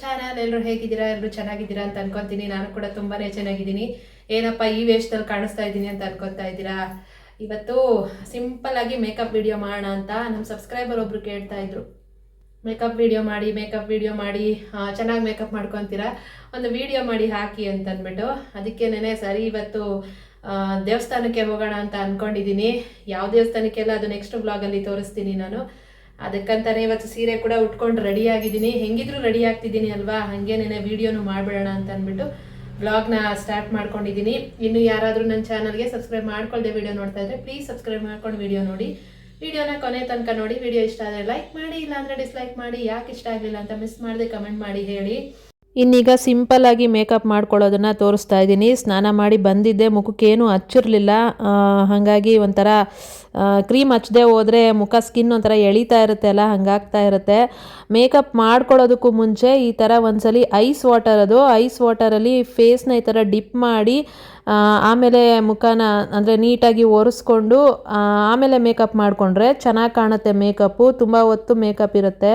Channel ಎಲ್ಲರೂ ಹೇಗಿದ್ದೀರಾ? ಎಲ್ಲರೂ ಚೆನ್ನಾಗಿದ್ದೀರಾ ಅಂತ ಅನ್ಕೊಂತೀನಿ. ನಾನು ಕೂಡ ತುಂಬಾನೇ ಚೆನ್ನಾಗಿದ್ದೀನಿ. ಏನಪ್ಪ ಈ ವೇಷದಲ್ಲಿ ಕಾಣಿಸ್ತಾ ಇದ್ದೀನಿ ಅಂತ ಅನ್ಕೊತಾ ಇದ್ದೀರಾ? ಇವತ್ತು ಸಿಂಪಲ್ ಆಗಿ ಮೇಕಪ್ ವಿಡಿಯೋ ಮಾಡೋಣ ಅಂತ ನಮ್ಮ ಸಬ್ಸ್ಕ್ರೈಬರ್ ಒಬ್ರು ಕೇಳ್ತಾ ಇದ್ರು. ಮೇಕಪ್ ವಿಡಿಯೋ ಮಾಡಿ ಮೇಕಪ್ ವಿಡಿಯೋ ಮಾಡಿ ಚೆನ್ನಾಗಿ ಮೇಕಪ್ ಮಾಡ್ಕೊತೀರಾ? ಒಂದು ವಿಡಿಯೋ ಮಾಡಿ ಹಾಕಿ ಅಂತ ಅಂದ್ಬಿಟ್ಟು ಅದಕ್ಕೇನೆ ಸರಿ ಇವತ್ತು ದೇವಸ್ಥಾನಕ್ಕೆ ಹೋಗೋಣ ಅಂತ ಅನ್ಕೊಂಡಿದ್ದೀನಿ. ಯಾವ ದೇವಸ್ಥಾನಕ್ಕೆಲ್ಲ ಅದು ನೆಕ್ಸ್ಟ್ ಬ್ಲಾಗಲ್ಲಿ ತೋರಿಸ್ತೀನಿ ನಾನು. ಅದಕ್ಕಂತಾನೆ ಇವತ್ತು ಸೀರೆ ಕೂಡ ಉಟ್ಕೊಂಡು ರೆಡಿ ಆಗಿದ್ದೀನಿ. ಹೆಂಗಿದ್ರು ರೆಡಿ ಆಗ್ತಿದ್ದೀನಿ ಅಲ್ವಾ? ಹಾಗೇನೇನೆ ವಿಡಿಯೋನು ಮಾಡ್ಬಿಡೋಣ ಅಂತ ಅಂದ್ಬಿಟ್ಟು ಬ್ಲಾಗ್ನ ಸ್ಟಾರ್ಟ್ ಮಾಡ್ಕೊಂಡಿದ್ದೀನಿ. ಇನ್ನು ಯಾರಾದರೂ ನನ್ನ ಚಾನಲ್ಗೆ ಸಬ್ಸ್ಕ್ರೈಬ್ ಮಾಡ್ಕೊಳ್ಳದೆ ವಿಡಿಯೋ ನೋಡ್ತಾ ಇದ್ರೆ ಪ್ಲೀಸ್ ಸಬ್ಸ್ಕ್ರೈಬ್ ಮಾಡ್ಕೊಂಡು ವಿಡಿಯೋ ನೋಡಿ. ವಿಡಿಯೋನ ಕೊನೆ ತನಕ ನೋಡಿ. ವಿಡಿಯೋ ಇಷ್ಟ ಆದರೆ ಲೈಕ್ ಮಾಡಿ, ಇಲ್ಲಾಂದರೆ ಡಿಸ್ಲೈಕ್ ಮಾಡಿ. ಯಾಕೆ ಇಷ್ಟ ಆಗಲಿಲ್ಲ ಅಂತ ಮಿಸ್ ಮಾಡದೆ ಕಮೆಂಟ್ ಮಾಡಿ ಹೇಳಿ. ಇನ್ನೀಗ ಸಿಂಪಲ್ ಆಗಿ ಮೇಕಪ್ ಮಾಡ್ಕೊಳ್ಳೋದನ್ನ ತೋರಿಸ್ತಾ ಇದ್ದೀನಿ. ಸ್ನಾನ ಮಾಡಿ ಬಂದಿದ್ದೆ, ಮುಖಕ್ಕೇನು ಹಚ್ಚಿರಲಿಲ್ಲ. ಹಾಗಾಗಿ ಒಂಥರ ಕ್ರೀಮ್ ಹಚ್ಚದೆ ಹೋದರೆ ಮುಖ ಸ್ಕಿನ್ ಒಂಥರ ಎಳಿತಾ ಇರುತ್ತೆ ಅಲ್ಲ, ಹಂಗಾಗ್ತಾ ಇರುತ್ತೆ. ಮೇಕಪ್ ಮಾಡ್ಕೊಳ್ಳೋದಕ್ಕೂ ಮುಂಚೆ ಈ ಥರ ಒಂದ್ಸಲಿ ಐಸ್ ವಾಟರ್ ಅದು. ಐಸ್ ವಾಟರಲ್ಲಿ ಫೇಸ್ನ ಈ ಥರ ಡಿಪ್ ಮಾಡಿ ಆಮೇಲೆ ಮುಖನ ಅಂದರೆ ನೀಟಾಗಿ ಒರೆಸ್ಕೊಂಡು ಆಮೇಲೆ ಮೇಕಪ್ ಮಾಡಿಕೊಂಡ್ರೆ ಚೆನ್ನಾಗಿ ಕಾಣುತ್ತೆ ಮೇಕಪ್ಪು, ತುಂಬ ಹೊತ್ತು ಮೇಕಪ್ ಇರುತ್ತೆ.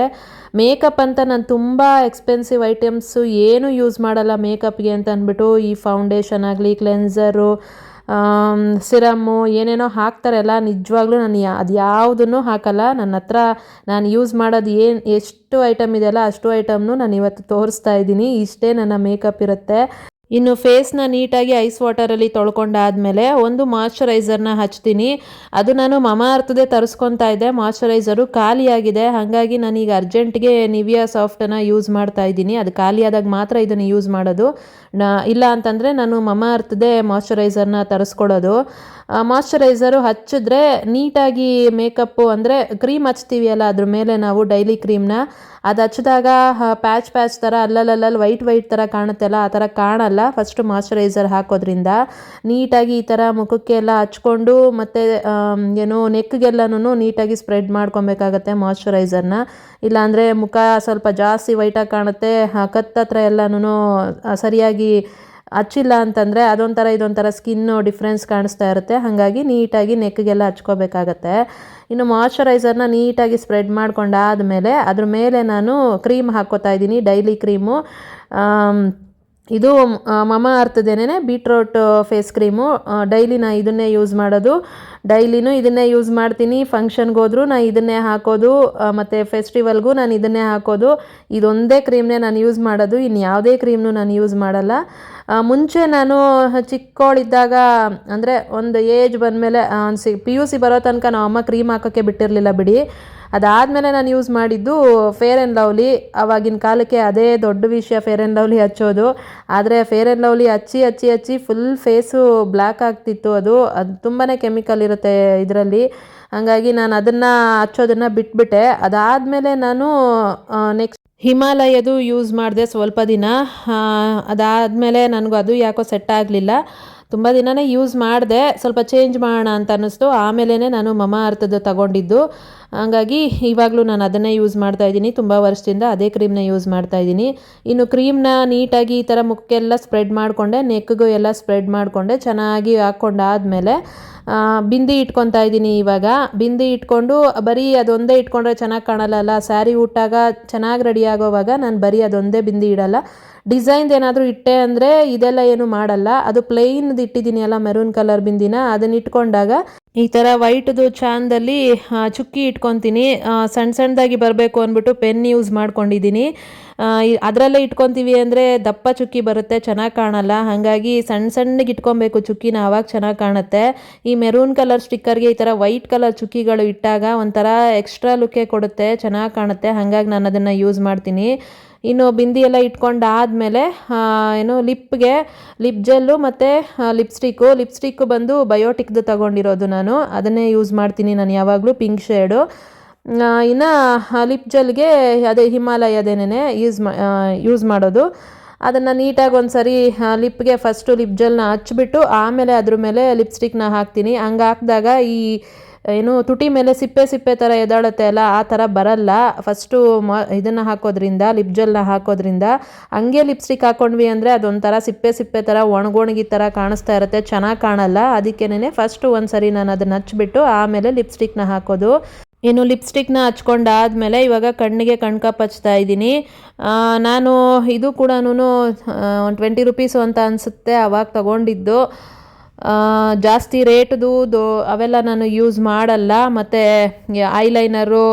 ಮೇಕಪ್ ಅಂತ ನಾನು ತುಂಬ ಎಕ್ಸ್ಪೆನ್ಸಿವ್ ಐಟಮ್ಸು ಏನು ಯೂಸ್ ಮಾಡಲ್ಲ ಮೇಕಪ್ಗೆ ಅಂತ ಅಂದ್ಬಿಟ್ಟು, ಈ ಫೌಂಡೇಶನ್ ಆಗಲಿ ಕ್ಲೆನ್ಸರು ಸಿರಮ್ಮು ಏನೇನೋ ಹಾಕ್ತಾರಲ್ಲ ನಿಜವಾಗ್ಲೂ ನಾನು ಯಾ, ಅದು ಯಾವುದನ್ನು ಹಾಕಲ್ಲ. ನನ್ನ ಹತ್ರ ನಾನು ಯೂಸ್ ಮಾಡೋದು ಏನು, ಎಷ್ಟು ಐಟಮ್ ಇದೆಯಲ್ಲ ಅಷ್ಟು ಐಟಮ್ನು ನಾನು ಇವತ್ತು ತೋರಿಸ್ತಾ ಇದ್ದೀನಿ. ಇಷ್ಟೇ ನನ್ನ ಮೇಕಪ್ ಇರುತ್ತೆ. ಇನ್ನು ಫೇಸ್ನ ನೀಟಾಗಿ ಐಸ್ ವಾಟರಲ್ಲಿ ತೊಳ್ಕೊಂಡಾದ್ಮೇಲೆ ಒಂದು ಮಾಯಶ್ಚರೈಸರ್ನ ಹಚ್ತೀನಿ. ಅದು ನಾನು ಮಮ ಅರ್ಥದೇ ತರಿಸ್ಕೊತಾ ಇದ್ದೆ. ಮಾಯಶ್ಚರೈಸರು ಖಾಲಿಯಾಗಿದೆ. ಹಾಗಾಗಿ ನಾನೀಗ ಅರ್ಜೆಂಟ್ಗೆ ನಿವಿಯಾ ಸಾಫ್ಟನ್ನು ಯೂಸ್ ಮಾಡ್ತಾ ಇದ್ದೀನಿ. ಅದು ಖಾಲಿಯಾದಾಗ ಮಾತ್ರ ಇದನ್ನು ಯೂಸ್ ಮಾಡೋದು. ಇಲ್ಲ ಅಂತಂದರೆ ನಾನು ಮಮ ಅರ್ಥದೇ ಮಾಯಶ್ಚರೈಸರ್ನ ತರಿಸ್ಕೊಡೋದು. ಮಾಯಶ್ಚರೈಸರು ಹಚ್ಚಿದ್ರೆ ನೀಟಾಗಿ ಮೇಕಪ್ಪು ಅಂದರೆ ಕ್ರೀಮ್ ಹಚ್ತೀವಿ ಅಲ್ಲ ಅದ್ರ ಮೇಲೆ ನಾವು ಡೈಲಿ ಕ್ರೀಮ್ನ ಅದು ಹಚ್ಚಿದಾಗ ಪ್ಯಾಚ್ ಪ್ಯಾಚ್ ಥರ ಅಲ್ಲಲ್ಲಲ್ಲಿ ವೈಟ್ ವೈಟ್ ಥರ ಕಾಣುತ್ತಲ್ಲ, ಆ ಥರ ಕಾಣಲ್ಲ. ಫಸ್ಟ್ ಮಾಯಶ್ಚರೈಸರ್ ಹಾಕೋದ್ರಿಂದ ನೀಟಾಗಿ ಈ ಥರ ಮುಖಕ್ಕೆ ಎಲ್ಲ ಹಚ್ಕೊಂಡು ಮತ್ತು ಏನು ನೆಕ್ಗೆಲ್ಲನೂ ನೀಟಾಗಿ ಸ್ಪ್ರೆಡ್ ಮಾಡ್ಕೊಬೇಕಾಗತ್ತೆ ಮಾಯಶ್ಚರೈಸರ್ನ ಇಲ್ಲಾಂದರೆ ಮುಖ ಸ್ವಲ್ಪ ಜಾಸ್ತಿ ವೈಟಾಗಿ ಕಾಣುತ್ತೆ ಕತ್ತತ್ರ ಎಲ್ಲನೂ ಸರಿಯಾಗಿ ಹಚ್ಚಿಲ್ಲ ಅಂತಂದರೆ ಅದೊಂಥರ, ಇದೊಂಥರ ಸ್ಕಿನ್ನು ಡಿಫ್ರೆನ್ಸ್ ಕಾಣಿಸ್ತಾ ಇರುತ್ತೆ. ಹಾಗಾಗಿ ನೀಟಾಗಿ ನೆಕ್ಗೆಲ್ಲ ಹಚ್ಕೋಬೇಕಾಗತ್ತೆ. ಇನ್ನು ಮಾಯ್ಶ್ಚರೈಸರ್ನ ನೀಟಾಗಿ ಸ್ಪ್ರೆಡ್ ಮಾಡ್ಕೊಂಡಾದಮೇಲೆ ಅದ್ರ ಮೇಲೆ ನಾನು ಕ್ರೀಮ್ ಹಾಕ್ಕೋತಾ ಇದ್ದೀನಿ ಡೈಲಿ ಕ್ರೀಮು ಇದು ಮಮ ಅರ್ಥದೇನೆ ಬೀಟ್ರೋಟ್ ಫೇಸ್ ಕ್ರೀಮು ಡೈಲಿ ನಾನು ಇದನ್ನೇ ಯೂಸ್ ಮಾಡೋದು. ಡೈಲಿನೂ ಇದನ್ನೇ ಯೂಸ್ ಮಾಡ್ತೀನಿ. ಫಂಕ್ಷನ್ಗೆ ಹೋದರೂ ನಾನು ಇದನ್ನೇ ಹಾಕೋದು. ಮತ್ತು ಫೆಸ್ಟಿವಲ್ಗೂ ನಾನು ಇದನ್ನೇ ಹಾಕೋದು. ಇದೊಂದೇ ಕ್ರೀಮ್ನೇ ನಾನು ಯೂಸ್ ಮಾಡೋದು. ಇನ್ನು ಯಾವುದೇ ಕ್ರೀಮ್ನು ನಾನು ಯೂಸ್ ಮಾಡಲ್ಲ. ಮುಂಚೆ ನಾನು ಚಿಕ್ಕವಳಿದ್ದಾಗ ಅಂದರೆ ಒಂದು ಏಜ್ ಬಂದಮೇಲೆ ಸಿ ಪಿ ಯು ಸಿ ಬರೋ ತನಕ ನಾವು ಅಮ್ಮ ಕ್ರೀಮ್ ಹಾಕೋಕ್ಕೆ ಬಿಟ್ಟಿರಲಿಲ್ಲ ಬಿಡಿ. ಅದಾದಮೇಲೆ ನಾನು ಯೂಸ್ ಮಾಡಿದ್ದು ಫೇರ್ ಆ್ಯಂಡ್ ಲವ್ಲಿ ಆವಾಗಿನ ಕಾಲಕ್ಕೆ ಅದೇ ದೊಡ್ಡ ವಿಷಯ ಫೇರ್ ಆ್ಯಂಡ್ ಲವ್ಲಿ ಹಚ್ಚೋದು. ಆದರೆ ಫೇರ್ ಆ್ಯಂಡ್ ಲವ್ಲಿ ಹಚ್ಚಿ ಹಚ್ಚಿ ಹಚ್ಚಿ ಫುಲ್ ಫೇಸು ಬ್ಲ್ಯಾಕ್ ಆಗ್ತಿತ್ತು ಅದು. ಅದು ತುಂಬಾ ಕೆಮಿಕಲ್ ಇರುತ್ತೆ ಇದರಲ್ಲಿ. ಹಾಗಾಗಿ ನಾನು ಅದನ್ನು ಹಚ್ಚೋದನ್ನು ಬಿಟ್ಬಿಟ್ಟೆ. ಅದಾದಮೇಲೆ ನಾನು ನೆಕ್ಸ್ಟ್ ಹಿಮಾಲಯದು ಯೂಸ್ ಮಾಡಿದೆ ಸ್ವಲ್ಪ ದಿನ. ಅದಾದಮೇಲೆ ನನಗೂ ಅದು ಯಾಕೋ ಸೆಟ್ ಆಗಲಿಲ್ಲ. ತುಂಬ ದಿನನೇ ಯೂಸ್ ಮಾಡಿದೆ. ಸ್ವಲ್ಪ ಚೇಂಜ್ ಮಾಡೋಣ ಅಂತ ಅನ್ನಿಸ್ತು. ಆಮೇಲೆ ನಾನು ಮಮ ಅರ್ಥದ್ದು ತಗೊಂಡಿದ್ದು. ಹಾಗಾಗಿ ಇವಾಗಲೂ ನಾನು ಅದನ್ನೇ ಯೂಸ್ ಮಾಡ್ತಾ ಇದ್ದೀನಿ. ತುಂಬ ವರ್ಷದಿಂದ ಅದೇ ಕ್ರೀಮ್ನ ಯೂಸ್ ಮಾಡ್ತಾ ಇದ್ದೀನಿ. ಇನ್ನು ಕ್ರೀಮ್ನ ನೀಟಾಗಿ ಈ ಥರ ಮುಖಕ್ಕೆಲ್ಲ ಸ್ಪ್ರೆಡ್ ಮಾಡಿಕೊಂಡೆ, ನೆಕ್ಗೂ ಎಲ್ಲ ಸ್ಪ್ರೆಡ್ ಮಾಡಿಕೊಂಡೆ, ಚೆನ್ನಾಗಿ ಹಾಕ್ಕೊಂಡಾದ್ಮೇಲೆ ಬಿಂದಿ ಇಟ್ಕೊತಾ ಇದ್ದೀನಿ ಇವಾಗ. ಬಿಂದಿ ಇಟ್ಕೊಂಡು ಬರೀ ಅದೊಂದೇ ಇಟ್ಕೊಂಡ್ರೆ ಚೆನ್ನಾಗಿ ಕಾಣಲ್ಲ ಸ್ಯಾರಿ ಉಟ್ಟಾಗ ಚೆನ್ನಾಗಿ ರೆಡಿ ಆಗೋವಾಗ ನಾನು ಬರೀ ಅದೊಂದೇ ಬಿಂದಿ ಇಡಲ್ಲ. ಡಿಸೈನ್ದು ಏನಾದರೂ ಇಟ್ಟೆ ಅಂದರೆ ಇದೆಲ್ಲ ಏನು ಮಾಡಲ್ಲ. ಅದು ಪ್ಲೈನ್ದು ಇಟ್ಟಿದ್ದೀನಿ ಅಲ್ಲ ಮೆರೂನ್ ಕಲರ್ ಬಿಂದಿನ. ಅದನ್ನ ಇಟ್ಕೊಂಡಾಗ ಈ ಥರ ವೈಟ್ದು ಚಾಂದಲ್ಲಿ ಚುಕ್ಕಿ ಇಟ್ಕೊತೀನಿ. ಸಣ್ಣ ಸಣ್ಣದಾಗಿ ಬರಬೇಕು ಅಂದ್ಬಿಟ್ಟು ಪೆನ್ ಯೂಸ್ ಮಾಡ್ಕೊಂಡಿದ್ದೀನಿ. ಅದರಲ್ಲೇ ಇಟ್ಕೊತೀವಿ ಅಂದರೆ ದಪ್ಪ ಚುಕ್ಕಿ ಬರುತ್ತೆ, ಚೆನ್ನಾಗಿ ಕಾಣಲ್ಲ. ಹಾಗಾಗಿ ಸಣ್ಣ ಸಣ್ಣಗೆ ಇಟ್ಕೊಬೇಕು ಚುಕ್ಕಿನ ಆವಾಗ ಚೆನ್ನಾಗಿ ಕಾಣುತ್ತೆ. ಈ ಮೆರೂನ್ ಕಲರ್ ಸ್ಟಿಕ್ಕರ್ಗೆ ಈ ಥರ ವೈಟ್ ಕಲರ್ ಚುಕ್ಕಿಗಳು ಇಟ್ಟಾಗ ಒಂಥರ ಎಕ್ಸ್ಟ್ರಾ ಲುಕ್ಕೇ ಕೊಡುತ್ತೆ, ಚೆನ್ನಾಗಿ ಕಾಣುತ್ತೆ. ಹಾಗಾಗಿ ನಾನು ಅದನ್ನು ಯೂಸ್ ಮಾಡ್ತೀನಿ. ಇನ್ನು ಬಿಂದಿ ಎಲ್ಲ ಇಟ್ಕೊಂಡಾದಮೇಲೆ ಏನು, ಲಿಪ್ಗೆ, ಲಿಪ್ ಜೆಲ್ಲು ಮತ್ತು ಲಿಪ್ಸ್ಟಿಕ್ಕು. ಲಿಪ್ಸ್ಟಿಕ್ಕು ಬಂದು ಬಯೋಟಿಕ್ದು ತಗೊಂಡಿರೋದು ನಾನು. ಅದನ್ನೇ ಯೂಸ್ ಮಾಡ್ತೀನಿ ನಾನು ಯಾವಾಗಲೂ, ಪಿಂಕ್ ಶೇಡು. ಇನ್ನು ಲಿಪ್ ಜೆಲ್ಗೆ ಅದೇ ಹಿಮಾಲಯದೇನೇ ಯೂಸ್ ಮಾ ಯೂಸ್ ಮಾಡೋದು. ಅದನ್ನು ನೀಟಾಗಿ ಒಂದು ಸರಿ ಲಿಪ್ಗೆ ಫಸ್ಟು ಲಿಪ್ ಜೆಲ್ನ ಹಚ್ಚಿಬಿಟ್ಟು ಆಮೇಲೆ ಅದ್ರ ಮೇಲೆ ಲಿಪ್ಸ್ಟಿಕ್ನ ಹಾಕ್ತೀನಿ. ಹಂಗೆ ಹಾಕಿದಾಗ ಈ ಏನು ತುಟಿ ಮೇಲೆ ಸಿಪ್ಪೆ ಸಿಪ್ಪೆ ಥರ ಎದಾಳುತ್ತೆ ಅಲ್ಲ, ಆ ಥರ ಬರಲ್ಲ. ಫಸ್ಟು ಮ, ಇದನ್ನು ಹಾಕೋದ್ರಿಂದ, ಲಿಪ್ ಜೆಲ್ನ ಹಾಕೋದ್ರಿಂದ ಹಂಗೆ ಲಿಪ್ಸ್ಟಿಕ್ ಹಾಕೊಂಡ್ವಿ ಅಂದರೆ ಅದೊಂಥರ ಸಿಪ್ಪೆ ಸಿಪ್ಪೆ ಥರ ಒಣಗೊಣಗಿ ಥರ ಕಾಣಿಸ್ತಾ ಇರುತ್ತೆ, ಚೆನ್ನಾಗಿ ಕಾಣಲ್ಲ. ಅದಕ್ಕೇನೆ ಫಸ್ಟು ಒಂದು ಸರಿ ನಾನು ಅದನ್ನು ಹಚ್ಚಿಬಿಟ್ಟು ಆಮೇಲೆ ಲಿಪ್ಸ್ಟಿಕ್ನ ಹಾಕೋದು. ಇನ್ನು ಲಿಪ್ಸ್ಟಿಕ್ನ ಹಚ್ಕೊಂಡಾದ್ಮೇಲೆ ಇವಾಗ ಕಣ್ಣಿಗೆ ಕಣ್ಕಪ್ ಹಚ್ತಾ ಇದ್ದೀನಿ. ನಾನು ಇದು ಕೂಡ ಒಂದು ಟ್ವೆಂಟಿ ರುಪೀಸು ಅಂತ ಅನಿಸುತ್ತೆ ಅವಾಗ ತಗೊಂಡಿದ್ದು. ಜಾಸ್ತಿ ರೇಟ್ದು ಅವೆಲ್ಲ ನಾನು ಯೂಸ್ ಮಾಡಲ್ಲ. ಮತ್ತು ಐಲೈನರು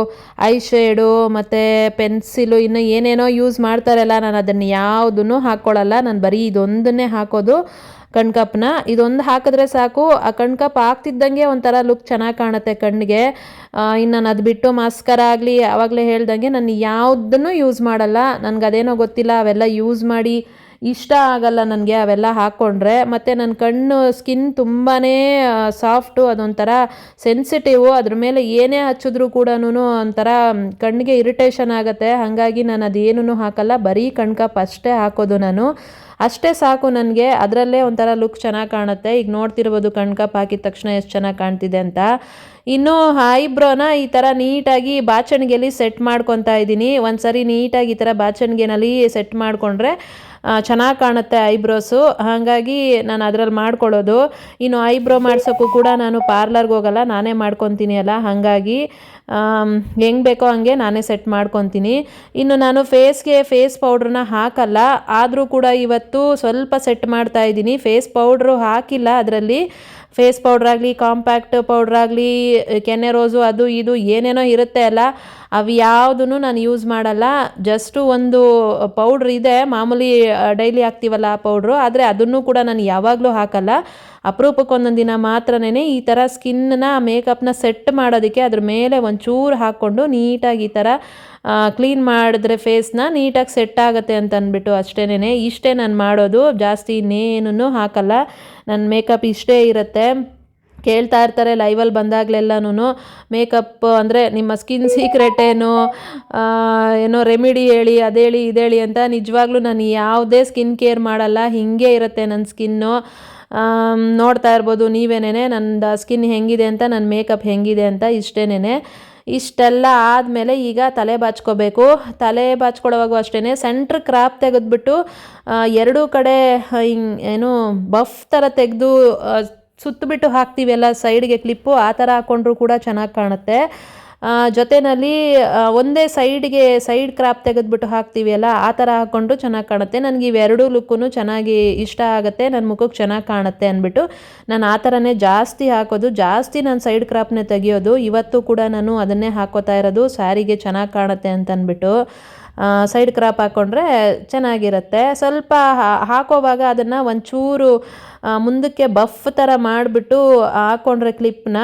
ಐ ಶೇಡು ಮತ್ತು ಪೆನ್ಸಿಲು ಇನ್ನು ಏನೇನೋ ಯೂಸ್ ಮಾಡ್ತಾರಲ್ಲ, ನಾನು ಅದನ್ನು ಯಾವುದನ್ನು ಹಾಕ್ಕೊಳ್ಳಲ್ಲ ನಾನು ಬರೀ ಇದೊಂದನ್ನೇ ಹಾಕೋದು ಕಣ್ಕಪ್ನ ಇದೊಂದು ಹಾಕಿದ್ರೆ ಸಾಕು. ಆ ಕಣ್ಕಪ್ ಹಾಕ್ತಿದ್ದಂಗೆ ಒಂಥರ ಲುಕ್ ಚೆನ್ನಾಗಿ ಕಾಣುತ್ತೆ ಕಣ್ಣಿಗೆ ಇನ್ನು ನಾನು ಅದು ಬಿಟ್ಟು ಮಾಸ್ಕರ ಆಗಲಿ ಆವಾಗಲೇ ಹೇಳ್ದಂಗೆ ನಾನು ಯಾವುದನ್ನು ಯೂಸ್ ಮಾಡಲ್ಲ. ನನಗೆ ಅದೇನೋ ಗೊತ್ತಿಲ್ಲ, ಅವೆಲ್ಲ ಯೂಸ್ ಮಾಡಿ ಇಷ್ಟ ಆಗಲ್ಲ ನನಗೆ ಅವೆಲ್ಲ ಹಾಕ್ಕೊಂಡ್ರೆ. ಮತ್ತು ನನ್ನ ಕಣ್ಣು ಸ್ಕಿನ್ ತುಂಬಾ ಸಾಫ್ಟು ಅದೊಂಥರ ಸೆನ್ಸಿಟಿವು ಅದ್ರ ಮೇಲೆ ಏನೇ ಹಚ್ಚಿದ್ರೂ ಕೂಡ ಒಂಥರ ಕಣ್ಣಿಗೆ ಇರಿಟೇಷನ್ ಆಗುತ್ತೆ. ಹಾಗಾಗಿ ನಾನು ಅದೇನೂ ಹಾಕಲ್ಲ. ಬರೀ ಕಣ್ಕಪ್ ಅಷ್ಟೇ ಹಾಕೋದು ನಾನು. ಅಷ್ಟೇ ಸಾಕು ನನಗೆ, ಅದರಲ್ಲೇ ಒಂಥರ ಲುಕ್ ಚೆನ್ನಾಗಿ ಕಾಣುತ್ತೆ. ಈಗ ನೋಡ್ತಿರ್ಬೋದು ಕಣ್ಕಪ್ ಹಾಕಿದ ತಕ್ಷಣ ಎಷ್ಟು ಚೆನ್ನಾಗಿ ಕಾಣ್ತಿದೆ ಅಂತ. ಇನ್ನು ಐಬ್ರೋನ ಈ ಥರ ನೀಟಾಗಿ ಬಾಚಣಿಗೆಯಲ್ಲಿ ಸೆಟ್ ಮಾಡ್ಕೊತಾ ಇದ್ದೀನಿ. ಒಂದ್ಸರಿ ನೀಟಾಗಿ ಈ ಥರ ಬಾಚಣಿಗೆನಲ್ಲಿ ಸೆಟ್ ಮಾಡಿಕೊಂಡ್ರೆ ಚೆನ್ನಾಗಿ ಕಾಣುತ್ತೆ ಐಬ್ರೋಸು ಹಾಗಾಗಿ ನಾನು ಅದರಲ್ಲಿ ಮಾಡ್ಕೊಳ್ಳೋದು. ಇನ್ನು ಐಬ್ರೋ ಮಾಡ್ಸೋಕ್ಕೂ ಕೂಡ ನಾನು ಪಾರ್ಲರ್ಗೆ ಹೋಗಲ್ಲ, ನಾನೇ ಮಾಡ್ಕೊತೀನಿ ಅಲ್ಲ. ಹಾಗಾಗಿ ಹೆಂಗೆ ಬೇಕೋ ಹಂಗೆ ನಾನೇ ಸೆಟ್ ಮಾಡ್ಕೊತೀನಿ. ಇನ್ನು ನಾನು ಫೇಸ್ಗೆ ಫೇಸ್ ಪೌಡ್ರನ್ನ ಹಾಕಲ್ಲ. ಆದರೂ ಕೂಡ ಇವತ್ತು ಸ್ವಲ್ಪ ಸೆಟ್ ಮಾಡ್ತಾ ಇದ್ದೀನಿ. ಫೇಸ್ ಪೌಡ್ರು ಹಾಕಿಲ್ಲ ಅದರಲ್ಲಿ. ಫೇಸ್ ಪೌಡ್ರಾಗಲಿ ಕಾಂಪ್ಯಾಕ್ಟ್ ಪೌಡ್ರಾಗಲಿ ಕೆನೆ ರೋಸು ಅದು ಇದು ಏನೇನೋ ಇರುತ್ತೆ ಅಲ್ಲ, ಅವು ಯಾವುದೂ ನಾನು ಯೂಸ್ ಮಾಡಲ್ಲ. ಜಸ್ಟು ಒಂದು ಪೌಡ್ರ್ ಇದೆ, ಮಾಮೂಲಿ ಡೈಲಿ ಹಾಕ್ತೀವಲ್ಲ ಆ ಪೌಡ್ರು ಆದರೆ ಅದನ್ನು ಕೂಡ ನಾನು ಯಾವಾಗಲೂ ಹಾಕಲ್ಲ. ಅಪರೂಪಕ್ಕೆ ಒಂದೊಂದು ದಿನ ಮಾತ್ರನೇ ಈ ಥರ ಸ್ಕಿನ್ನ ಮೇಕಪ್ನ ಸೆಟ್ ಮಾಡೋದಕ್ಕೆ ಅದ್ರ ಮೇಲೆ ಒಂಚೂರು ಹಾಕ್ಕೊಂಡು ನೀಟಾಗಿ ಈ ಥರ ಕ್ಲೀನ್ ಮಾಡಿದ್ರೆ ಫೇಸ್ನ ನೀಟಾಗಿ ಸೆಟ್ ಆಗುತ್ತೆ ಅಂತ ಅಂದ್ಬಿಟ್ಟು ಅಷ್ಟೇನೆ ಇಷ್ಟೇ ನಾನು ಮಾಡೋದು, ಜಾಸ್ತಿ ಇನ್ನೇನೂ ಹಾಕಲ್ಲ. ನನ್ನ ಮೇಕಪ್ ಇಷ್ಟೇ ಇರುತ್ತೆ. ಕೇಳ್ತಾ ಇರ್ತಾರೆ ಲೈವಲ್ಲಿ ಬಂದಾಗಲೆಲ್ಲನೂ ಮೇಕಪ್ ಅಂದರೆ ನಿಮ್ಮ ಸ್ಕಿನ್ ಸೀಕ್ರೆಟ್ ಏನು ಏನೋ ರೆಮಿಡಿ ಹೇಳಿ, ಅದೇಳಿ, ಇದೇಳಿ ಅಂತ ನಿಜವಾಗ್ಲೂ ನಾನು ಯಾವುದೇ ಸ್ಕಿನ್ ಕೇರ್ ಮಾಡಲ್ಲ. ಹೀಗೆ ಇರುತ್ತೆ ನನ್ನ ಸ್ಕಿನ್ನು ನೋಡ್ತಾ ಇರ್ಬೋದು ನೀವೇನೇ ನನ್ನ ಸ್ಕಿನ್ ಹೆಂಗಿದೆ ಅಂತ, ನನ್ನ ಮೇಕಪ್ ಹೆಂಗಿದೆ ಅಂತ ಇಷ್ಟೇನೆ ಇಷ್ಟೆಲ್ಲ ಆದಮೇಲೆ ಈಗ ತಲೆ ಬಾಚ್ಕೋಬೇಕು. ತಲೆ ಬಾಚ್ಕೊಳ್ಳೋವಾಗೂ ಅಷ್ಟೇ ಸೆಂಟ್ರ್ ಕ್ರಾಪ್ ತೆಗೆದ್ಬಿಟ್ಟು ಎರಡೂ ಕಡೆ ಏನು ಬಫ್ ಥರ ತೆಗೆದು ಸುತ್ತಬಿಟ್ಟು ಹಾಕ್ತೀವಿ ಎಲ್ಲ ಸೈಡ್ಗೆ ಕ್ಲಿಪ್ಪು ಆ ಥರ ಹಾಕ್ಕೊಂಡ್ರೂ ಕೂಡ ಚೆನ್ನಾಗಿ ಕಾಣುತ್ತೆ. ಆ, ಜೊತೆನಲ್ಲಿ ಒಂದೇ ಸೈಡ್ಗೆ ಸೈಡ್ ಕ್ರಾಪ್ ತೆಗೆದುಬಿಟ್ಟು ಹಾಕ್ತೀವಿ ಅಲ್ಲ ಆ ಥರ ಹಾಕ್ಕೊಂಡು ಚೆನ್ನಾಗಿ ಕಾಣುತ್ತೆ. ನನಗೆ ಇವೆರಡೂ ಲುಕ್ಕೂ ಚೆನ್ನಾಗಿ ಇಷ್ಟ ಆಗುತ್ತೆ ನನ್ನ ಮುಖಕ್ಕೆ ಚೆನ್ನಾಗಿ ಕಾಣುತ್ತೆ ಅಂದ್ಬಿಟ್ಟು ನಾನು ಆ ಥರನೇ ಜಾಸ್ತಿ ಹಾಕೋದು ಜಾಸ್ತಿ ನಾನು ಸೈಡ್ ಕ್ರಾಪ್ನೇ ತೆಗಿಯೋದು ಇವತ್ತು ಕೂಡ ನಾನು ಅದನ್ನೇ ಹಾಕೋತಾ ಇರೋದು ಸ್ಯಾರಿಗೆ ಚೆನ್ನಾಗಿ ಕಾಣುತ್ತೆ ಅಂತ ಅಂದ್ಬಿಟ್ಟು ಸೈಡ್ ಕ್ರಾಪ್ ಹಾಕ್ಕೊಂಡ್ರೆ ಚೆನ್ನಾಗಿರುತ್ತೆ. ಸ್ವಲ್ಪ ಹಾಕೋವಾಗ ಅದನ್ನು ಒಂಚೂರು ಮುಂದಕ್ಕೆ ಬಫ್ ಥರ ಮಾಡಿಬಿಟ್ಟು ಹಾಕ್ಕೊಂಡ್ರೆ ಕ್ಲಿಪ್ನ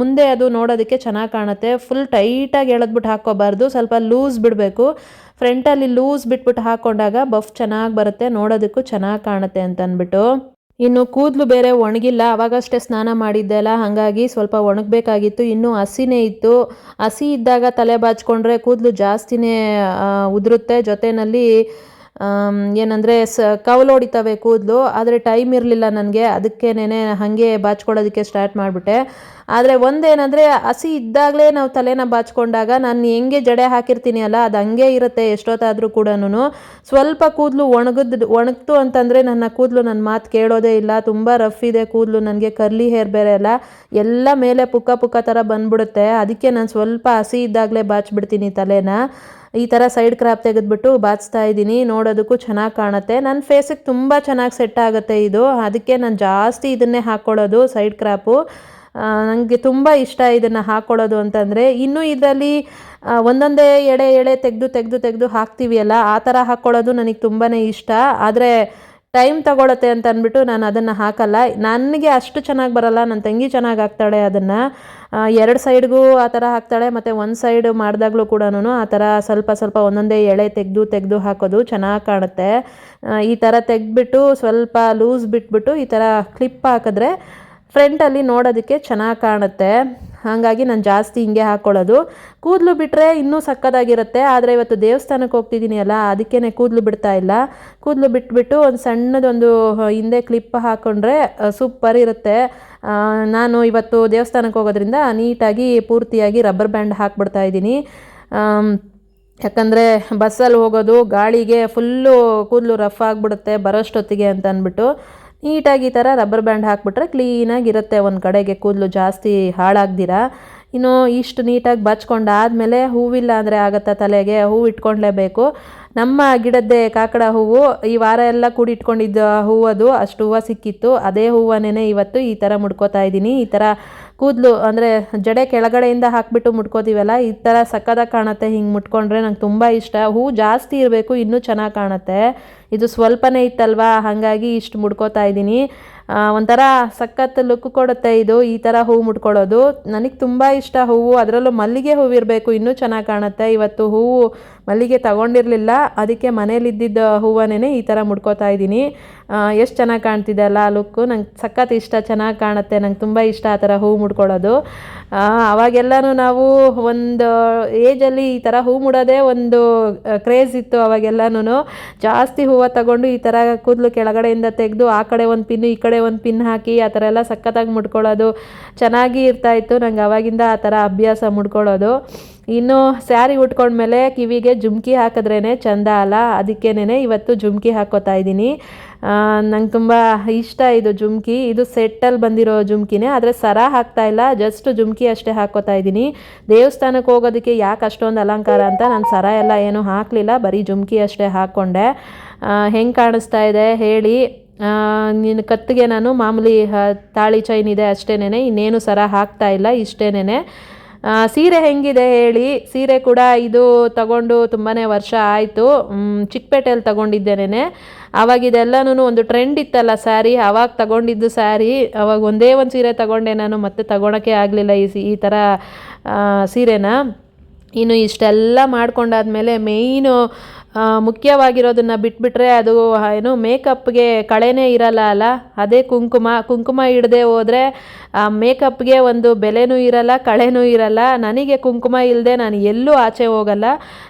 ಮುಂದೆ ಅದು ನೋಡೋದಕ್ಕೆ ಚೆನ್ನಾಗಿ ಕಾಣುತ್ತೆ. ಫುಲ್ ಟೈಟಾಗಿ ಎಳೆದ್ಬಿಟ್ಟು ಹಾಕ್ಕೋಬಾರ್ದು ಸ್ವಲ್ಪ ಲೂಸ್ ಬಿಡಬೇಕು. ಫ್ರಂಟಲ್ಲಿ ಲೂಸ್ ಬಿಟ್ಬಿಟ್ಟು ಹಾಕ್ಕೊಂಡಾಗ ಬಫ್ ಚೆನ್ನಾಗಿ ಬರುತ್ತೆ. ನೋಡೋದಕ್ಕೂ ಚೆನ್ನಾಗಿ ಕಾಣುತ್ತೆ ಅಂತ ಅಂದ್ಬಿಟ್ಟು ಇನ್ನು ಕೂದಲು ಬೇರೆ ಒಣಗಿಲ್ಲ, ಅವಾಗಷ್ಟೇ ಸ್ನಾನ ಮಾಡಿದ್ದೆ ಅಲ್ಲ ಹಾಗಾಗಿ ಸ್ವಲ್ಪ ಒಣಗಬೇಕಾಗಿತ್ತು. ಇನ್ನೂ ಹಸಿನೇ ಇತ್ತು. ಹಸಿ ಇದ್ದಾಗ ತಲೆ ಬಾಚ್ಕೊಂಡ್ರೆ ಕೂದಲು ಜಾಸ್ತಿನೇ ಉದುರುತ್ತೆ. ಜೊತೆಯಲ್ಲಿ ಏನಂದರೆ ಸ ಕವಲೊಡಿತವೆ ಕೂದಲು, ಆದರೆ ಟೈಮ್ ಇರಲಿಲ್ಲ ನನಗೆ ಅದಕ್ಕೇನೆ ಹಾಗೆ ಬಾಚ್ಕೊಳ್ಳೋದಕ್ಕೆ ಸ್ಟಾರ್ಟ್ ಮಾಡಿಬಿಟ್ಟೆ. ಆದರೆ ಒಂದೇನಂದರೆ ಹಸಿ ಇದ್ದಾಗಲೇ ನಾವು ತಲೆನ ಬಾಚ್ಕೊಂಡಾಗ ನಾನು ಹೆಂಗೆ ಜಡೆ ಹಾಕಿರ್ತೀನಿ ಅಲ್ಲ, ಅದು ಹಂಗೆ ಇರುತ್ತೆ ಎಷ್ಟೊತ್ತಾದರೂ ಕೂಡ ಸ್ವಲ್ಪ ಕೂದಲು ಒಣಗಿದ್, ಒಣಗ್ತು ಅಂತಂದರೆ ನನ್ನ ಕೂದಲು ನನ್ನ ಮಾತು ಕೇಳೋದೇ ಇಲ್ಲ, ತುಂಬ ರಫ್ ಇದೆ ಕೂದಲು, ನನಗೆ ಕರ್ಲಿ ಹೇರ್ ಬೇರೆ ಅಲ್ಲ, ಎಲ್ಲ ಮೇಲೆ ಪುಕ್ಕ ಪುಕ್ಕ ಥರ ಬಂದ್ಬಿಡುತ್ತೆ, ಅದಕ್ಕೆ ನಾನು ಸ್ವಲ್ಪ ಹಸಿ ಇದ್ದಾಗಲೇ ಬಾಚ್ಬಿಡ್ತೀನಿ ತಲೆನ. ಈ ಥರ ಸೈಡ್ ಕ್ರಾಪ್ ತೆಗೆದ್ಬಿಟ್ಟು ಬಾಚ್ತಾ ಇದ್ದೀನಿ. ನೋಡೋದಕ್ಕೂ ಚೆನ್ನಾಗಿ ಕಾಣುತ್ತೆ. ನನ್ನ ಫೇಸಿಗೆ ತುಂಬ ಚೆನ್ನಾಗಿ ಸೆಟ್ ಆಗುತ್ತೆ ಇದು. ಅದಕ್ಕೆ ನಾನು ಜಾಸ್ತಿ ಇದನ್ನೇ ಹಾಕ್ಕೊಳ್ಳೋದು ಸೈಡ್ ಕ್ರಾಪು ನನಗೆ ತುಂಬ ಇಷ್ಟ ಇದನ್ನು ಹಾಕ್ಕೊಳ್ಳೋದು ಅಂತಂದರೆ, ಇನ್ನೂ ಇದರಲ್ಲಿ ಒಂದೊಂದೇ ಎಳೆ ಎಳೆ ತೆಗೆದು ತೆಗೆದು ತೆಗೆದು ಹಾಕ್ತೀವಿ ಅಲ್ಲ, ಆ ಥರ ಹಾಕ್ಕೊಳ್ಳೋದು ನನಗೆ ತುಂಬಾ ಇಷ್ಟ. ಆದರೆ ಟೈಮ್ ತಗೊಳತ್ತೆ ಅಂತ ಅಂದ್ಬಿಟ್ಟು ನಾನು ಅದನ್ನು ಹಾಕಲ್ಲ. ನನಗೆ ಅಷ್ಟು ಚೆನ್ನಾಗಿ ಬರಲ್ಲ. ನನ್ನ ತಂಗಿ ಚೆನ್ನಾಗಿ ಹಾಕ್ತಾಳೆ ಅದನ್ನು. ಎರಡು ಸೈಡ್ಗೂ ಆ ಥರ ಹಾಕ್ತಾಳೆ, ಮತ್ತು ಒಂದು ಸೈಡ್ ಮಾಡಿದಾಗಲೂ ಕೂಡ ಆ ಥರ ಸ್ವಲ್ಪ ಸ್ವಲ್ಪ ಒಂದೊಂದೇ ಎಳೆ ತೆಗೆದು ತೆಗೆದು ಹಾಕೋದು ಚೆನ್ನಾಗಿ ಕಾಣುತ್ತೆ. ಈ ಥರ ತೆಗೆದ್ಬಿಟ್ಟು ಸ್ವಲ್ಪ ಲೂಸ್ ಬಿಟ್ಬಿಟ್ಟು ಈ ಥರ ಕ್ಲಿಪ್ ಹಾಕಿದ್ರೆ ಫ್ರಂಟಲ್ಲಿ ನೋಡೋದಕ್ಕೆ ಚೆನ್ನಾಗಿ ಕಾಣುತ್ತೆ. ಹಾಗಾಗಿ ನಾನು ಜಾಸ್ತಿ ಹಿಂಗೆ ಹಾಕ್ಕೊಳ್ಳೋದು ಕೂದಲು ಬಿಟ್ಟರೆ ಇನ್ನೂ ಸಕ್ಕದಾಗಿರುತ್ತೆ. ಆದರೆ ಇವತ್ತು ದೇವಸ್ಥಾನಕ್ಕೆ ಹೋಗ್ತಿದ್ದೀನಿ ಅಲ್ಲ ಅದಕ್ಕೇ ಕೂದಲು ಬಿಡ್ತಾ ಇಲ್ಲ. ಕೂದಲು ಬಿಟ್ಬಿಟ್ಟು ಒಂದು ಸಣ್ಣದೊಂದು ಹಿಂದೆ ಕ್ಲಿಪ್ ಹಾಕ್ಕೊಂಡ್ರೆ ಸೂಪರ್ ಇರುತ್ತೆ. ನಾನು ಇವತ್ತು ದೇವಸ್ಥಾನಕ್ಕೆ ಹೋಗೋದ್ರಿಂದ ನೀಟಾಗಿ ಪೂರ್ತಿಯಾಗಿ ರಬ್ಬರ್ ಬ್ಯಾಂಡ್ ಹಾಕ್ಬಿಡ್ತಾ ಇದ್ದೀನಿ. ಯಾಕಂದರೆ ಬಸ್ಸಲ್ಲಿ ಹೋಗೋದು, ಗಾಳಿಗೆ ಫುಲ್ಲು ಕೂದಲು ರಫ್ ಆಗಿಬಿಡುತ್ತೆ ಬರೋಷ್ಟೊತ್ತಿಗೆ ಅಂತ ಅಂದ್ಬಿಟ್ಟು. ನೀಟಾಗಿ ಈ ಥರ ರಬ್ಬರ್ ಬ್ಯಾಂಡ್ ಹಾಕ್ಬಿಟ್ರೆ ಕ್ಲೀನಾಗಿರುತ್ತೆ. ಒಂದು ಕಡೆಗೆ ಕೂದಲು ಜಾಸ್ತಿ ಹಾಳಾಗ್ದಿರಾ. ಇನ್ನು ಇಷ್ಟು ನೀಟಾಗಿ ಬಚ್ಕೊಂಡಾದ್ಮೇಲೆ ಹೂವಿಲ್ಲ ಅಂದರೆ ಆಗುತ್ತಾ ತಲೆಗೆ. ಹೂವು ಇಟ್ಕೊಳ್ಲೇಬೇಕು ನಮ್ಮ ಗಿಡದ್ದೇ ಕಾಕಡ ಹೂವು, ಈ ವಾರ ಎಲ್ಲ ಕೂಡಿ ಇಟ್ಕೊಂಡಿದ್ದ ಹೂವು ಅದು, ಅಷ್ಟು ಹೂವು ಸಿಕ್ಕಿತ್ತು. ಅದೇ ಹೂವನೇ ಇವತ್ತು ಈ ಥರ ಮುಡ್ಕೋತಾ ಇದ್ದೀನಿ. ಈ ಥರ ಕೂದಲು ಅಂದರೆ ಜಡೆ ಕೆಳಗಡೆಯಿಂದ ಹಾಕ್ಬಿಟ್ಟು ಮುಟ್ಕೋತೀವಲ್ಲ ಈ ಥರ ಸಕ್ಕದಾಗಿ ಕಾಣುತ್ತೆ. ಹಿಂಗೆ ಮುಟ್ಕೊಂಡ್ರೆ ನಂಗೆ ತುಂಬ ಇಷ್ಟ. ಹೂವು ಜಾಸ್ತಿ ಇರಬೇಕು, ಇನ್ನೂ ಚೆನ್ನಾಗಿ ಕಾಣುತ್ತೆ. ಇದು ಸ್ವಲ್ಪನೇ ಇತ್ತಲ್ವಾ? ಹಾಗಾಗಿ ಇಷ್ಟು ಮುಡ್ಕೋತಾ ಇದ್ದೀನಿ. ಒಂಥರ ಸಖತ್ ಲುಕ್ ಕೊಡುತ್ತೆ ಇದು, ಈ ಥರ ಹೂವು ಮುಟ್ಕೊಳ್ಳೋದು. ನನಗೆ ತುಂಬ ಇಷ್ಟ ಹೂವು, ಅದರಲ್ಲೂ ಮಲ್ಲಿಗೆ ಹೂವು ಇರಬೇಕು ಇನ್ನೂ ಚೆನ್ನಾಗಿ ಕಾಣುತ್ತೆ. ಇವತ್ತು ಹೂವು ಮಲ್ಲಿಗೆ ತಗೊಂಡಿರಲಿಲ್ಲ, ಅದಕ್ಕೆ ಮನೇಲಿದ್ದಿದ್ದ ಹೂವನೇ ಈ ಥರ ಮುಡ್ಕೋತಾ ಇದ್ದೀನಿ. ಎಷ್ಟು ಚೆನ್ನಾಗಿ ಕಾಣ್ತಿದೆ ಅಲ್ಲ ಲುಕ್ಕು ನಂಗೆ ಸಖತ್ ಇಷ್ಟ, ಚೆನ್ನಾಗಿ ಕಾಣುತ್ತೆ, ನಂಗೆ ತುಂಬ ಇಷ್ಟ ಆ ಥರ ಹೂವು ಮುಡ್ಕೊಳ್ಳೋದು ಅವಾಗೆಲ್ಲನೂ ನಾವು ಒಂದು ಏಜಲ್ಲಿ ಈ ಥರ ಹೂ ಮುಡೋದೇ ಒಂದು ಕ್ರೇಜ್ ಇತ್ತು ಅವಾಗೆಲ್ಲನೂ ಜಾಸ್ತಿ ಹೂವು ತಗೊಂಡು ಈ ಥರ ಕೂದಲು ಕೆಳಗಡೆಯಿಂದ ತೆಗೆದು, ಆ ಕಡೆ ಒಂದು ಪಿನ್ ಈ ಕಡೆ ಒಂದು ಪಿನ್ ಹಾಕಿ ಆ ಥರ ಎಲ್ಲ ಸಖತ್ತಾಗಿ ಮುಡ್ಕೊಳ್ಳೋದು ಚೆನ್ನಾಗಿ ಇರ್ತಾಯಿತ್ತು ನಂಗೆ ಅವಾಗಿಂದ ಆ ಥರ ಅಭ್ಯಾಸ ಮುಡ್ಕೊಳ್ಳೋದು. ಇನ್ನು ಸ್ಯಾರಿ ಉಟ್ಕೊಂಡ್ಮೇಲೆ ಕಿವಿಗೆ ಜುಮ್ಕಿ ಹಾಕಿದ್ರೇ ಚಂದ ಅಲ್ಲ? ಅದಕ್ಕೇನೆ ಇವತ್ತು ಜುಮ್ಕಿ ಹಾಕೋತಾ ಇದ್ದೀನಿ. ನಂಗೆ ತುಂಬ ಇಷ್ಟ ಇದು ಜುಮ್ಕಿ. ಇದು ಸೆಟ್ಟಲ್ಲಿ ಬಂದಿರೋ ಜುಮ್ಕಿನೇ. ಆದರೆ ಸರ ಹಾಕ್ತಾ ಇಲ್ಲ. ಜಸ್ಟ್ ಜುಮ್ಕಿ ಅಷ್ಟೇ ಹಾಕೋತಾ ಇದ್ದೀನಿ. ದೇವಸ್ಥಾನಕ್ಕೆ ಹೋಗೋದಕ್ಕೆ ಯಾಕೆ ಅಷ್ಟೊಂದು ಅಲಂಕಾರ ಅಂತ ನಾನು ಸರ ಎಲ್ಲ ಏನೂ ಹಾಕಲಿಲ್ಲ. ಬರೀ ಜುಮ್ಕಿ ಅಷ್ಟೇ ಹಾಕ್ಕೊಂಡೆ. ಹೆಂಗೆ ಕಾಣಿಸ್ತಾ ಇದೆ ಹೇಳಿ. ನಿನ್ನ ಕತ್ತಿಗೆ ನಾನು ಮಾಮೂಲಿ ತಾಳಿ ಚೈನ್ ಇದೆ ಅಷ್ಟೇನೆ ಇನ್ನೇನು ಸರ ಹಾಕ್ತಾ ಇಲ್ಲ ಇಷ್ಟೇನೆ ಸೀರೆ ಹೆಂಗಿದೆ ಹೇಳಿ, ಸೀರೆ ಕೂಡ ಇದು ತಗೊಂಡು ತುಂಬಾ ವರ್ಷ ಆಯಿತು. ಚಿಕ್ಕಪೇಟೆಯಲ್ಲಿ ತಗೊಂಡಿದ್ದೇನೆ ಆವಾಗ ಇದೆಲ್ಲನೂ ಒಂದು ಟ್ರೆಂಡ್ ಇತ್ತಲ್ಲ ಸ್ಯಾರಿ ಆವಾಗ ತಗೊಂಡಿದ್ದು ಸ್ಯಾರಿ ಅವಾಗ ಒಂದೇ ಒಂದು ಸೀರೆ ತಗೊಂಡೆ ನಾನು, ಮತ್ತೆ ತಗೊಳಕ್ಕೆ ಆಗಲಿಲ್ಲ ಈ ಈ ಥರ ಸೀರೆನ. ಇನ್ನು ಇಷ್ಟೆಲ್ಲ ಮಾಡ್ಕೊಂಡಾದ್ಮೇಲೆ ಮೇಯ್ನು ಮುಖ್ಯವಾಗಿರೋದನ್ನು ಬಿಟ್ಬಿಟ್ರೆ ಅದು ಏನು ಮೇಕಪ್ಗೆ ಕಳೆನೇ ಇರಲ್ಲ ಅಲ್ಲ? ಅದೇ ಕುಂಕುಮ ಕುಂಕುಮ ಇಡದೆ ಹೋದರೆ ಮೇಕಪ್ಗೆ ಒಂದು ಬೆಲೆನೂ ಇರಲ್ಲ, ಕಳೆನೂ ಇರಲ್ಲ. ನನಗೆ ಕುಂಕುಮ ಇಲ್ಲದೆ ನಾನು ಎಲ್ಲೂ ಆಚೆ ಹೋಗಲ್ಲ.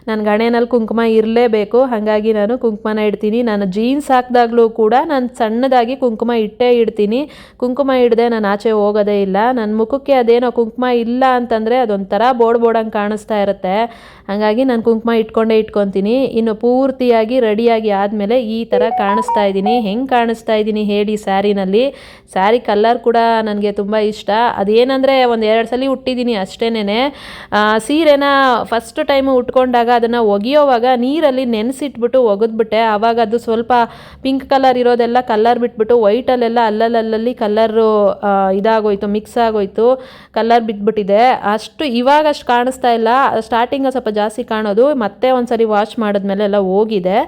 ನನ್ನ ಗಣೇನಲ್ಲಿ ಕುಂಕುಮ ಇರಲೇಬೇಕು. ಹಾಗಾಗಿ ನಾನು ಕುಂಕುಮನ ಇಡ್ತೀನಿ. ನಾನು ಜೀನ್ಸ್ ಹಾಕಿದಾಗಲೂ ಕೂಡ ನಾನು ಸಣ್ಣದಾಗಿ ಕುಂಕುಮ ಇಟ್ಟೇ ಇಡ್ತೀನಿ. ಕುಂಕುಮ ಇಡದೆ ನಾನು ಆಚೆ ಹೋಗೋದೇ ಇಲ್ಲ. ನನ್ನ ಮುಖಕ್ಕೆ ಅದೇನೋ ಕುಂಕುಮ ಇಲ್ಲ ಅಂತಂದರೆ ಅದೊಂಥರ ಬೋಡ್ ಬೋರ್ಡಂಗೆ ಕಾಣಿಸ್ತಾ ಇರುತ್ತೆ. ಹಾಗಾಗಿ ನಾನು ಕುಂಕುಮ ಇಟ್ಕೊಂಡೇ ಇಟ್ಕೊತೀನಿ. ಇನ್ನು ಪೂರ್ತಿಯಾಗಿ ರೆಡಿಯಾಗಿ ಆದಮೇಲೆ ಈ ಥರ ಕಾಣಿಸ್ತಾ ಇದ್ದೀನಿ. ಹೆಂಗೆ ಕಾಣಿಸ್ತಾ ಇದ್ದೀನಿ ಹೇಳಿ ಸ್ಯಾರಿನಲ್ಲಿ. ಸ್ಯಾರಿ ಕಲ್ಲರ್ ಕೂಡ ನನಗೆ ತುಂಬ ಇಷ್ಟ. ಅದೇನಂದರೆ ಒಂದು ಎರಡು ಸಲ ಹುಟ್ಟಿದ್ದೀನಿ ಅಷ್ಟೇನೆ ಸೀರೆನ ಫಸ್ಟ್ ಟೈಮು ಉಟ್ಕೊಂಡಾಗ ಅದನ್ನು ಒಗೆಯೋವಾಗ ನೀರಲ್ಲಿ ನೆನೆಸಿಟ್ಬಿಟ್ಟು ಒಗೆದ್ಬಿಟ್ಟೆ. ಆವಾಗ ಅದು ಸ್ವಲ್ಪ ಪಿಂಕ್ ಕಲರ್ ಇರೋದೆಲ್ಲ ಕಲ್ಲರ್ ಬಿಟ್ಬಿಟ್ಟು ವೈಟಲ್ಲೆಲ್ಲ ಅಲ್ಲಲ್ಲಲ್ಲಿ ಕಲ್ಲರು ಇದಾಗೋಯ್ತು ಮಿಕ್ಸ್ ಆಗೋಯ್ತು ಕಲ್ಲರ್ ಬಿಟ್ಬಿಟ್ಟಿದೆ. ಅಷ್ಟು ಇವಾಗ ಅಷ್ಟು ಕಾಣಿಸ್ತಾ ಇಲ್ಲ. ಸ್ಟಾರ್ಟಿಂಗ ಸ್ವಲ್ಪ ಜಾಸ್ತಿ ಕಾಣೋದು. ಮತ್ತೆ ಒಂದ್ಸರಿ ವಾಶ್ ಮಾಡಿದ್ಮೇಲೆ ಎಲ್ಲ ಹೋಗಿದೆ.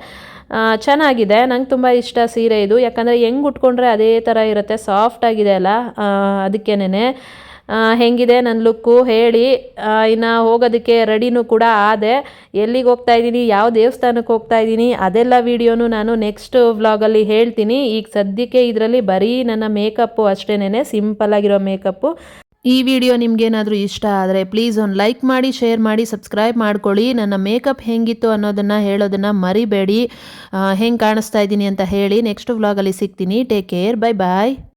ಚೆನ್ನಾಗಿದೆ. ನಂಗೆ ತುಂಬ ಇಷ್ಟ ಸೀರೆ ಇದು. ಯಾಕಂದರೆ ಹೆಂಗೆ ಉಟ್ಕೊಂಡ್ರೆ ಅದೇ ಥರ ಇರುತ್ತೆ. ಸಾಫ್ಟ್ ಆಗಿದೆ ಅಲ್ಲ. ಅದಕ್ಕೇನೆ ಹೆಂಗಿದೆ ನನ್ನ ಲುಕ್ಕು ಹೇಳಿ. ಇನ್ನು ಹೋಗೋದಕ್ಕೆ ರೆಡಿನೂ ಕೂಡ ಆದೆ. ಎಲ್ಲಿಗೆ ಹೋಗ್ತಾ ಇದ್ದೀನಿ? ಯಾವ ದೇವಸ್ಥಾನಕ್ಕೆ ಹೋಗ್ತಾ ಇದ್ದೀನಿ? ಅದೆಲ್ಲ ವೀಡಿಯೋನು ನಾನು ನೆಕ್ಸ್ಟ್ ವ್ಲಾಗಲ್ಲಿ ಹೇಳ್ತೀನಿ. ಈಗ ಸದ್ಯಕ್ಕೆ ಇದರಲ್ಲಿ ಬರೀ ನನ್ನ ಮೇಕಪ್ಪು ಅಷ್ಟೇನೆ ಸಿಂಪಲ್ ಆಗಿರೋ ಮೇಕಪ್ಪು ಈ ವಿಡಿಯೋ ನಿಮಗೇನಾದರೂ ಇಷ್ಟ ಆದರೆ ಪ್ಲೀಸ್ ಒಂದು ಲೈಕ್ ಮಾಡಿ ಶೇರ್ ಮಾಡಿ ಸಬ್ಸ್ಕ್ರೈಬ್ ಮಾಡ್ಕೊಳ್ಳಿ. ನನ್ನ ಮೇಕಪ್ ಹೆಂಗಿತ್ತು ಅನ್ನೋದನ್ನು ಹೇಳೋದನ್ನು ಮರಿಬೇಡಿ. ಹೆಂಗೆ ಕಾಣಿಸ್ತಾ ಇದ್ದೀನಿ ಅಂತ ಹೇಳಿ ನೆಕ್ಸ್ಟ್ ವ್ಲಾಗಲ್ಲಿ ಸಿಗ್ತೀನಿ. Take care bye bye